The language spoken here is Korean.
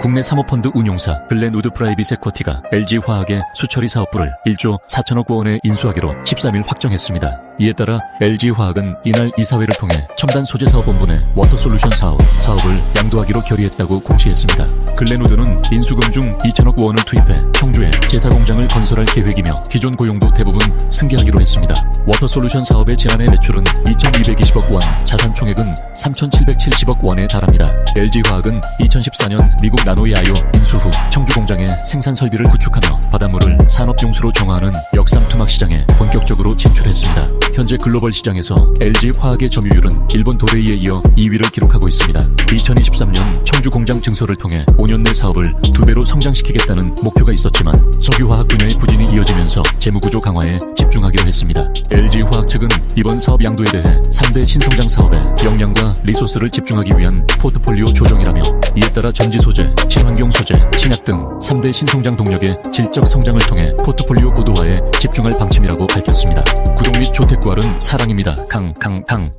국내 사모펀드 운용사 글렌우드 프라이빗 에쿼티가 LG화학의 수처리 사업부를 1조 4천억 원에 인수하기로 13일 확정했습니다. 이에 따라 LG화학은 이날 이사회를 통해 첨단 소재 사업본부 내 워터솔루션 사업, 사업을 양도하기로 결의했다고 공시했습니다. 글렌우드는 인수금 중 2천억 원을 투입해 청주에 제사공장을 건설할 계획이며 기존 고용도 대부분 승계하기로 했습니다. 워터솔루션 사업의 지난해 매출은 2,220억 원, 자산 총액은 3,770억 원에 달합니다. LG화학은 2014년 미국 나노이 아이오 인수 후 청주 공장에 생산 설비를 구축하며 바닷물을 산업용수로 정화하는 역삼투막 시장에 본격적으로 진출했습니다. 현재 글로벌 시장에서 LG화학의 점유율은 일본 도레이에 이어 2위를 기록하고 있습니다. 2023년 청주 공장 증설을 통해 5년 내 사업을 두 배로 성장시키겠다는 목표가 있었지만 석유화학 분야의 부진이 이어지면서 재무구조 강화에 집중하기로 했습니다. LG화학 측은 이번 사업 양도에 대해 3대 신성장 사업에 역량과 리소스를 집중하기 위한 포트폴리오 조정이라며 이에 따라 전지 소재, 친환경 소재, 신약 등 3대 신성장 동력의 질적 성장을 통해 포트폴리오 고도화에 집중할 방침이라고 밝혔습니다. 구독 및 조택 구할은 사랑입니다. 강, 강, 강.